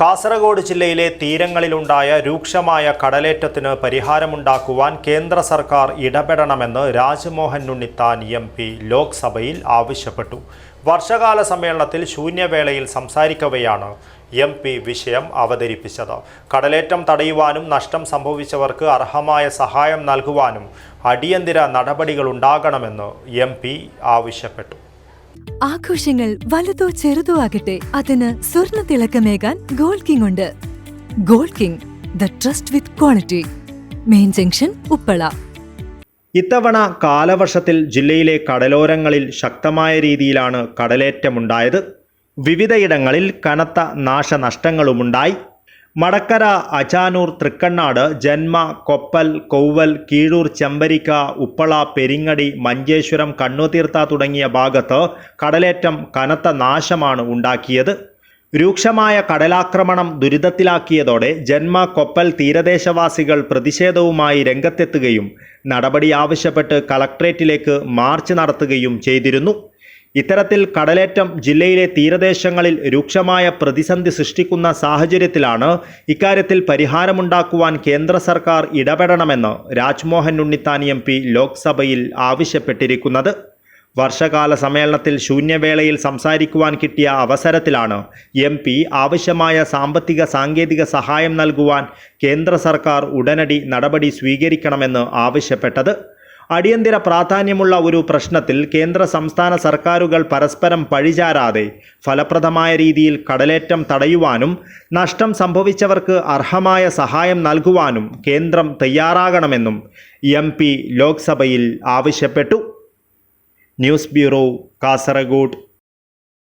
കാസർഗോഡ് ജില്ലയിലെ തീരങ്ങളിലുണ്ടായ രൂക്ഷമായ കടലേറ്റത്തിന് പരിഹാരമുണ്ടാക്കുവാൻ കേന്ദ്ര സർക്കാർ ഇടപെടണമെന്ന് രാജ്മോഹൻ ഉണ്ണിത്താൻ എം പി ലോക്സഭയിൽ ആവശ്യപ്പെട്ടു. വർഷകാല സമ്മേളനത്തിൽ ശൂന്യവേളയിൽ സംസാരിക്കവെയാണ് എം പി വിഷയം അവതരിപ്പിച്ചത്. കടലേറ്റം തടയുവാനും നഷ്ടം സംഭവിച്ചവർക്ക് അർഹമായ സഹായം നൽകുവാനും അടിയന്തര നടപടികളുണ്ടാകണമെന്ന് എം പി ആവശ്യപ്പെട്ടു. ആഘോഷങ്ങൾ വലുതോ ചെറുതോ ആകട്ടെ അതിന് സ്വർണ തിളക്കമേകാൻ ഗോൾഡ് കിങ് ഉണ്ട്. Gold king the trust with quality main junction Uppala ഇത്തവണ കാലവർഷത്തിൽ ജില്ലയിലെ കടലോരങ്ങളിൽ ശക്തമായ രീതിയിലാണ് കടലേറ്റമുണ്ടായത്. വിവിധയിടങ്ങളിൽ കനത്ത നാശനഷ്ടങ്ങളുമുണ്ടായി. മടക്കര അചാനൂർ തൃക്കണ്ണാട് ജന്മ കൊപ്പൽ കൊവ്വൽ കീഴൂർ ചെമ്പരിക്ക ഉപ്പള പെരിങ്ങടി മഞ്ചേശ്വരം കണ്ണുതീർത്ത തുടങ്ങിയ ഭാഗത്ത് കടലേറ്റം കനത്ത നാശമാണ് ഉണ്ടാക്കിയത്. രൂക്ഷമായ കടലാക്രമണം ദുരിതത്തിലാക്കിയതോടെ ജന്മ കൊപ്പൽ തീരദേശവാസികൾ പ്രതിഷേധവുമായി രംഗത്തെത്തുകയും നടപടി ആവശ്യപ്പെട്ട് കളക്ട്രേറ്റിലേക്ക് മാർച്ച് നടത്തുകയും ചെയ്തിരുന്നു. ഇത്തരത്തിൽ കടലേറ്റം ജില്ലയിലെ തീരദേശങ്ങളിൽ രൂക്ഷമായ പ്രതിസന്ധി സൃഷ്ടിക്കുന്ന സാഹചര്യത്തിലാണ് ഇക്കാര്യത്തിൽ പരിഹാരമുണ്ടാക്കുവാൻ കേന്ദ്ര സർക്കാർ ഇടപെടണമെന്ന് രാജ്മോഹൻ ഉണ്ണിത്താൻ എം പി ലോക്സഭയിൽ ആവശ്യപ്പെട്ടിരിക്കുന്നത്. വർഷകാല സമ്മേളനത്തിൽ ശൂന്യവേളയിൽ സംസാരിക്കുവാൻ കിട്ടിയ അവസരത്തിലാണ് എം പി ആവശ്യമായ സാമ്പത്തിക സാങ്കേതിക സഹായം നൽകുവാൻ കേന്ദ്ര സർക്കാർ ഉടനടി നടപടി സ്വീകരിക്കണമെന്ന് ആവശ്യപ്പെട്ടത്. അടിയന്തര പ്രാധാന്യമുള്ള ഒരു പ്രശ്നത്തിൽ കേന്ദ്ര സംസ്ഥാന സർക്കാരുകൾ പരസ്പരം പഴിചാരാതെ ഫലപ്രദമായ രീതിയിൽ കടലേറ്റം തടയുവാനും നഷ്ടം സംഭവിച്ചവർക്ക് അർഹമായ സഹായം നൽകുവാനും കേന്ദ്രം തയ്യാറാകണമെന്നും എം ലോക്സഭയിൽ ആവശ്യപ്പെട്ടു. News bureau Kasaragod.